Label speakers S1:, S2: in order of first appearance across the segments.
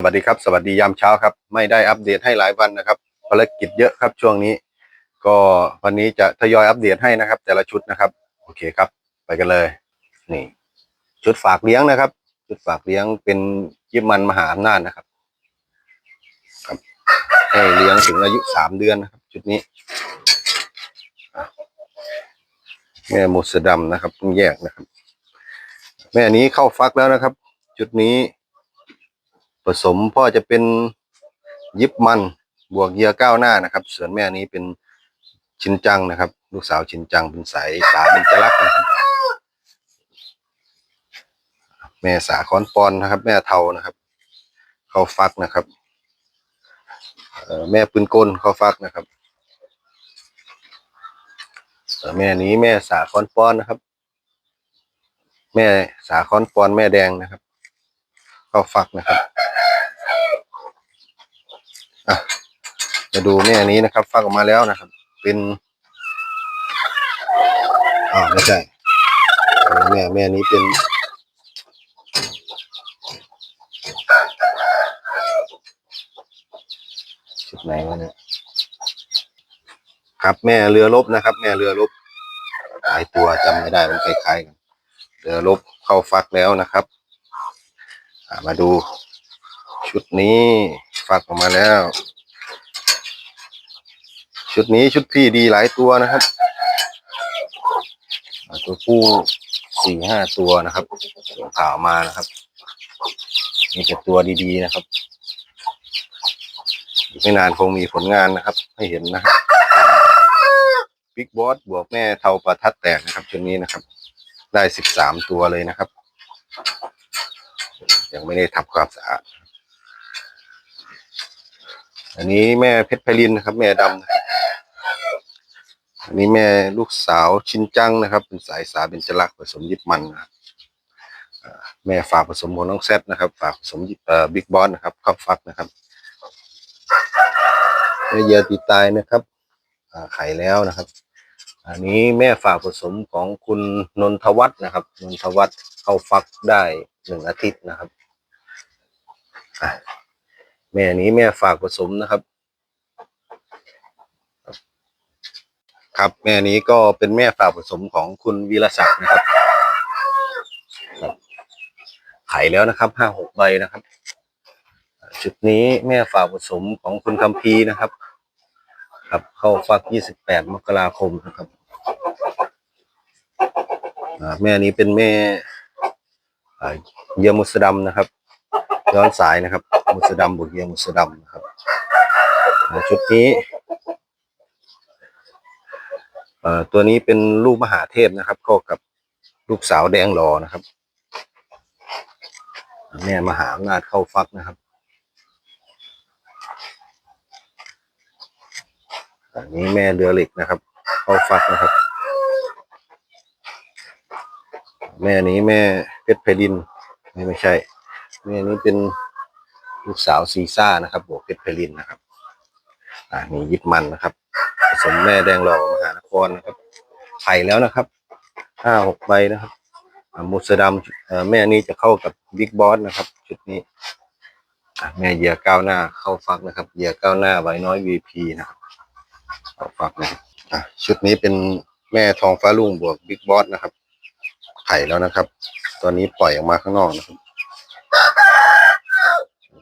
S1: สวัสดีครับ สวัสดียามเช้าครับ ไม่ได้อัปเดตให้หลายวันนะครับภารกิจเยอะครับช่วงนี้ ก็วันนี้จะทยอยอัปเดตให้นะครับ แต่ละชุดนะครับ โอเคครับ ไปกันเลย นี่ ชุดฝากเลี้ยงนะครับ ชุดฝากเลี้ยงเป็นยิบมันมหาอำนาจนะครับครับให้เลี้ยงถึงอายุสามเดือนนะครับ ชุดนี้แม่มุสดำนะครับเพิ่งแยกนะครับ แม่นี้เข้าฟักแล้วนะครับ ชุดนี้ สมพ่อจะเป็นยิบมันบวกเยียก้าวหน้านะครับ ส่วนแม่นี้เป็นชินจังนะครับ ลูกสาวชินจังเป็นสายสาเป็นจรักนะครับแม่สาคอนปอนนะครับ แม่เทานะครับ เข้าฟักนะครับแม่ปืนกลเข้าฟักนะครับเอ่แม่นี้แม่สาคอนปอนนะครับ แม่สาคอนปอนแม่แดงนะครับ เข้าฟักนะครับอะ มาดูแม่นี้นะครับ ฟักออกมาแล้วนะครับ เป็นอ่าไม่ใช่แม่แม่นี้เป็น ชุดไหนวะเนี่ยครับแม่เรือลบนะครับ แม่เรือลบหลายตัวจำไม่ได้มันคล้ายๆกันเรือลบเข้าฟักแล้วนะครับอ่ามาดูชุดนี้ฟักออกมาแล้ว ชุดนี้ชุดพี่ดีหลายตัวนะครับ ตัวผู้สี่ห้าตัวนะครับส่งข่าวมานะครับมีแต่ตัวดีๆนะครับอีกไม่นานคงมีผลงานนะครับ ให้เห็นนะครับบิ๊กบอสบวกแม่เทาประทัดแตกนะครับชุดนี้นะครับ ได้สิบสามตัวเลยนะครับ ยังไม่ได้ทำความสะอาด อันนี้แม่เพชรไพลินนะครับ แม่ดำนะครับ อันนี้แม่ลูกสาวชินจังนะครับ เป็นสายสาเป็นจรักผสมยิบมันนะครับแม่ฝากผสมของน้องแซดนะครับ ฝากผสมยิบบิ๊กบอสนะครับเข้าฟักนะครับแม่เยอตีตายนะครับไข่แล้วนะครับ อันนี้แม่ฝากผสมของคุณนนทวัฒน์นะครับ นนทวัฒน์เข้าฟักได้หนึ่งอาทิตย์นะครับแม่นี้แม่ฝากผสมนะครับ ครับแม่นี้ก็เป็นแม่ฝาผสมของคุณวีรศักดิ์นะครับครับไข่แล้วนะครับห้าหกใบนะครับ ชุดนี้แม่ฝาผสมของคุณคัมพีนะครับ ครับเข้าฟัก28มกราคมนะครับแม่นี้เป็นแม่เยียมุสดำนะครับย้อนสายนะครับ มุสดำบุตรเยียมุสดำนะครับชุดนี้ ตัวนี้เป็นลูกมหาเทพนะครับเข้ากับลูกสาวแดงรอนะครับ แม่มหาอำนาจเข้าฟักนะครับอันนี้แม่เรือเหล็กนะครับ เข้าฟักนะครับ แม่นี้แม่เพชรไพลินไม่ไม่ใช่ แม่นี้เป็นลูกสาวซีซ่านะครับบวกเพชรไพลินนะครับ อ่านี่ยิบมันนะครับ ผสมแม่แดงหล่อมหานครนะครับไข่แล้วนะครับห้าหกใบนะครับมุสดำเอ่อแม่นี้จะเข้ากับบิ๊กบอสนะครับชุดนี้แม่เหยียก้าวหน้าเข้าฟักนะครับเหยียก้าวหน้าไว้น้อยวีพีนะครับเอาฝากนะชุดนี้เป็นแม่ทองฟ้าลุ่งบวกบิ๊กบอสนะครับ ไข่แล้วนะครับ ตอนนี้ปล่อยออกมาข้างนอกนะครับ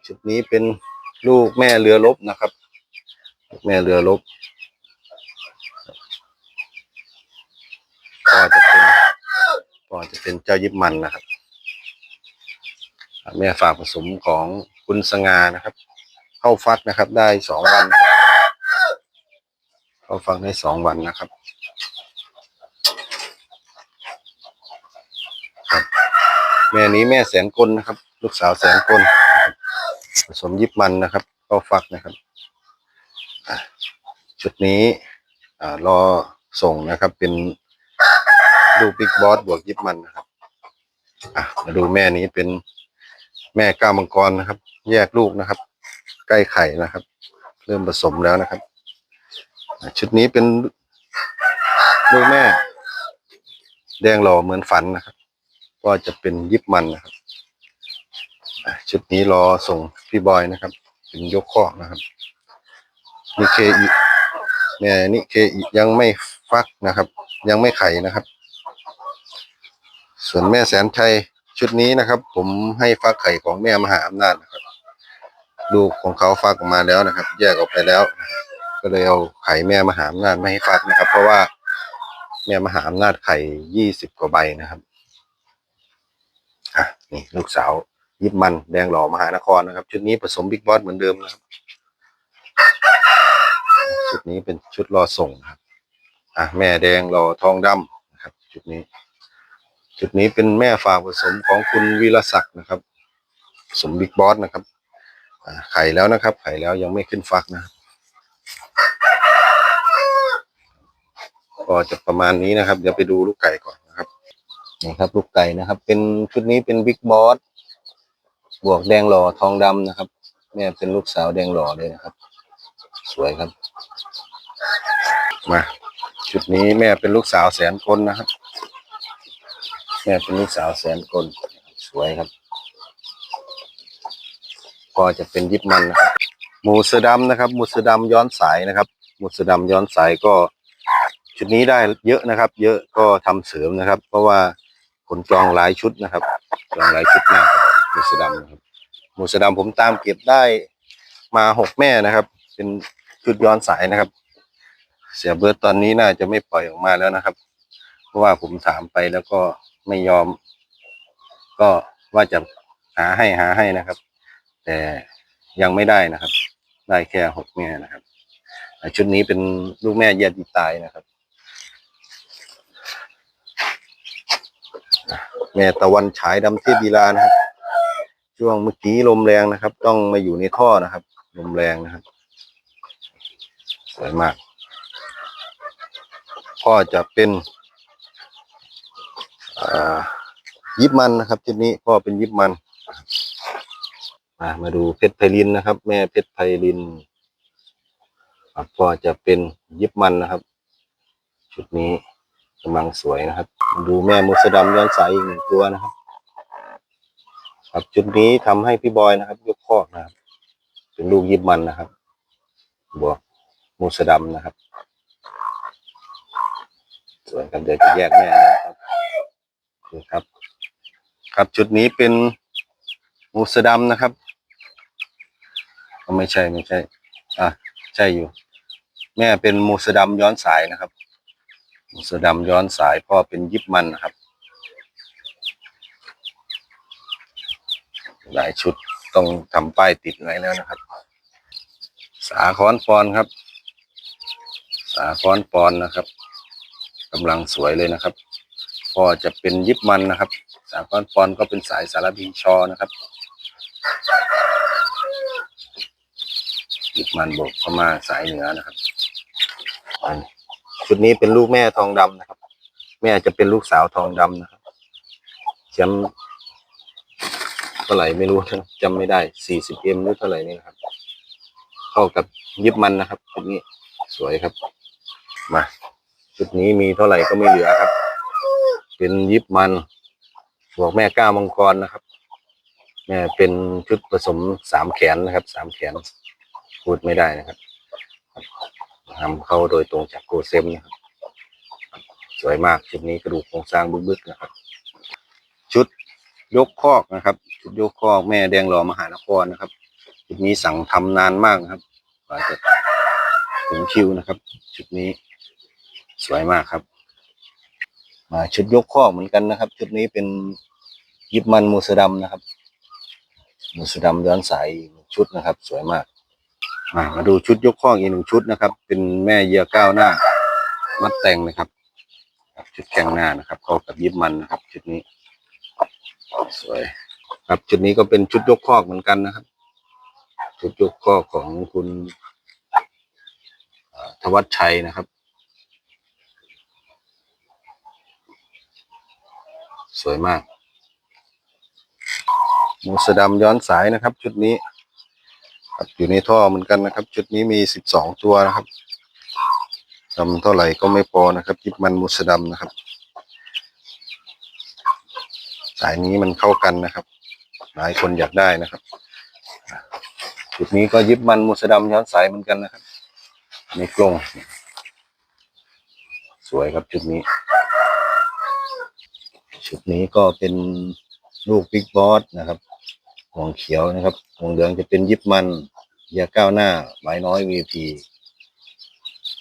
S1: ชุดนี้เป็นลูกแม่เรือลบนะครับ แม่เรือลบ ก็จะเป็นก็จะเป็นเจ้ายิบมันนะครับ แม่ฝากผสมของคุณสง่านะครับ เข้าฟักนะครับ ได้สองวัน เข้าฟังได้สองวันนะครับครับ แม่นี้แม่แสนกลนะครับ ลูกสาวแสนกลผสมยิบมันนะครับก็ฟักนะครับอะชุดนี้อ่ารอส่งนะครับเป็น ลูกบิ๊กบอสบวกยิบมันนะครับ อะมาดูแม่นี้เป็นแม่ก้าวมังกรนะครับ แยกลูกนะครับ ใกล้ไข่นะครับ เริ่มผสมแล้วนะครับ ชุดนี้เป็นลูกแม่ แดงหล่อเหมือนฝันนะครับ ก็จะเป็นยิบมันนะครับชุดนี้รอส่งพี่บอยนะครับ เป็นยกคอกนะครับนิเคอีแม่นิเคอียังไม่ฟักนะครับ ยังไม่ไข่นะครับ ส่วนแม่แสนชัยชุดนี้นะครับ ผมให้ฟักไข่ของแม่มหาอำนาจนะครับลูกของเขาฟักออกมาแล้วนะครับ แยกออกไปแล้ว ก็เลยเอาไข่แม่มหาอำนาจไม่ให้ฟักนะครับ เพราะว่าแม่มหาอำนาจไข่ยี่สิบกว่าใบนะครับอะนี่ลูกสาวยิบมันแดงหล่อมหานครนะครับ ชุดนี้ผสมบิ๊กบอสเหมือนเดิมนะครับ ชุดนี้เป็นชุดรอส่งนะครับ อะแม่แดงรอทองดำนะครับ ชุดนี้ ชุดนี้เป็นแม่ฝากผสมของคุณวีรศักดิ์นะครับ สมบิ๊กบอสนะครับไข่แล้วนะครับ ไข่แล้วยังไม่ขึ้นฟักนะก็จะประมาณนี้นะครับ เดี๋ยวไปดูลูกไก่ก่อนนะครับนี่ครับ ลูกไก่นะครับ เป็นชุดนี้เป็นบิ๊กบอสบวกแดงหล่อทองดำนะครับ แม่เป็นลูกสาวแดงหล่อเลยนะครับ สวยครับ มา ชุดนี้แม่เป็นลูกสาวแสนกลนะครับ แม่เป็นลูกสาวแสนกลสวยครับ ก็จะเป็นยิบมันนะครับหมูเสือดำนะครับหมูเสือดำย้อนสายนะครับหมูเสือดำย้อนสายก็ ชุดนี้ได้เยอะนะครับ เยอะก็ทำเสริมนะครับ เพราะว่าขนจองหลายชุดนะครับจองหลายชุดมากครับหมูเสือดำนะครับหมูเสือดำผมตามเก็บได้มาหกแม่นะครับ เป็นชุดย้อนสายนะครับ เสียเบิร์ตตอนนี้น่าจะไม่ปล่อยออกมาแล้วนะครับ เพราะว่าผมถามไปแล้วก็ ไม่ยอม ก็ว่าจะหาให้หาให้นะครับ แต่ยังไม่ได้นะครับ ได้แค่หกแม่นะครับชุดนี้เป็นลูกแม่แยกดีตายนะครับ แม่ตะวันฉายดำเทพดีลานะครับ ช่วงเมื่อกี้ลมแรงนะครับ ต้องมาอยู่ในท่อนะครับ ลมแรงนะครับ สวยมากก็จะเป็น ยิบมันนะครับชุดนี้พ่อเป็นยิบมันมามาดูเพชรไพลินนะครับ แม่เพชรไพลินก็จะเป็นยิบมันนะครับ ชุดนี้กำลังสวยนะครับ ดูแม่มุสดำย้อนสายอีกหนึ่งตัวนะครับครับชุดนี้ทำให้พี่บอยนะครับ ยกคอกนะครับ เป็นลูกยิบมันนะครับ บวกมุสดำนะครับ ส่วยครับเดี๋ยวจะแยกแม่นะครับ นี่ครับ ครับชุดนี้เป็นมูสดำนะครับก็ไม่ใช่ไม่ใช่ อะใช่อยู่ แม่เป็นมูสดำย้อนสายนะครับ มูสดำย้อนสายพ่อเป็นยิบมันนะครับ หลายชุดต้องทำป้ายติดไว้แล้วนะครับ สาคอนปอนครับ สาคอนปอนนะครับกำลังสวยเลยนะครับ พ่อจะเป็นยิบมันนะครับ สาคอนปอนก็เป็นสายสารบีชอนะครับยิบมันบวกเข้ามาสายเหนือนะครับชุดนี้เป็นลูกแม่ทองดำนะครับ แม่จะเป็นลูกสาวทองดำนะครับแชมป์เท่าไหร่ไม่รู้นะจำไม่ได้สี่สิบเอ็มหรือเท่าไหร่นี่นะครับ เข้ากับยิบมันนะครับชุดนี้สวยครับ มาชุดนี้มีเท่าไหร่ก็ไม่เหลือครับ เป็นยิบมันบวกแม่ก้ามังกรนะครับ แม่เป็นชุดผสมสามแขนนะครับสามแขนพูดไม่ได้นะครับทำเข้าโดยตรงจากโกเซมนะครับ สวยมากชุดนี้กระดูกโครงสร้างบึกๆนะครับ ชุดยกคอกนะครับ ชุดยกคอกแม่แดงหล่อมหานครนะครับ ชุดนี้สั่งทำนานมากนะครับกว่าจะถึงคิวนะครับ ชุดนี้สวยมากครับ มาชุดยกข้อเหมือนกันนะครับ ชุดนี้เป็นยิบมันมูสดำนะครับ มูสดำย้อนสายอีกหนึ่งชุดนะครับ สวยมากมามาดูชุดยกข้ออีกหนึ่งชุดนะครับ เป็นแม่เยียก้าวหน้า มัดแต่งนะครับชุดแข้งหน้านะครับเข้ากับยิบมันนะครับ ชุดนี้ สวย ครับชุดนี้ก็เป็นชุดยกข้อเหมือนกันนะครับ ชุดยกข้อของคุณธวัชชัยนะครับ สวยมากหมูสะดำย้อนสายนะครับ ชุดนี้ครับอยู่ในท่อเหมือนกันนะครับ ชุดนี้มีสิบสองตัวนะครับทำเท่าไหร่ก็ไม่พอนะครับยิบมันมูสะดำนะครับ สายนี้มันเข้ากันนะครับ หลายคนอยากได้นะครับ จุดนี้ก็ยิบมันมูสดำย้อนสายเหมือนกันนะครับในกรงสวยครับจุดนี้ ชุดนี้ก็เป็นลูกบิ๊กบอสนะครับห่วงเขียวนะครับห่วงเหลืองจะเป็นยิบมันยาก้าวหน้าไม้น้อย VP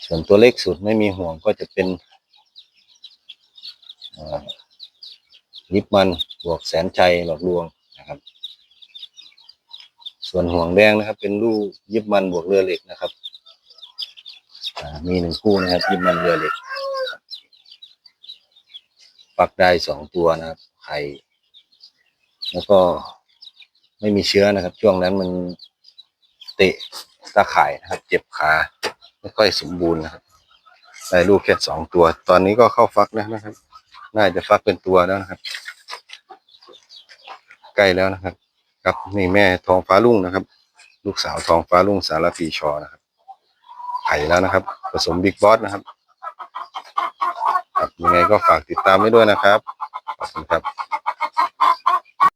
S1: ส่วนตัวเล็กสุดไม่มีห่วงก็จะเป็นยิบมันบวกแสนชัยหลอกลวงนะครับ ส่วนห่วงแดงนะครับ เป็นลูกยิบมันบวกเรือเหล็กนะครับมีหนึ่งคู่นะครับยิบมันเรือเหล็ก ปักได้สองตัวนะครับ ไข่ แล้วก็ไม่มีเชื้อนะครับ ช่วงนั้นมันเตะตาข่ายนะครับ เจ็บขาไม่ค่อยสมบูรณ์นะครับได้ลูกแค่สองตัว ตอนนี้ก็เข้าฟักแล้วนะครับ น่าจะฟักเป็นตัวแล้วนะครับ ใกล้แล้วนะครับ ครับนี่แม่ทองฟ้ารุ่งนะครับ ลูกสาวทองฟ้ารุ่งสารพีชอนะครับ ไข่แล้วนะครับ ผสมบิ๊กบอสนะครับ ยังไงก็ฝากติดตามไว้ด้วยนะครับ ขอบคุณครับ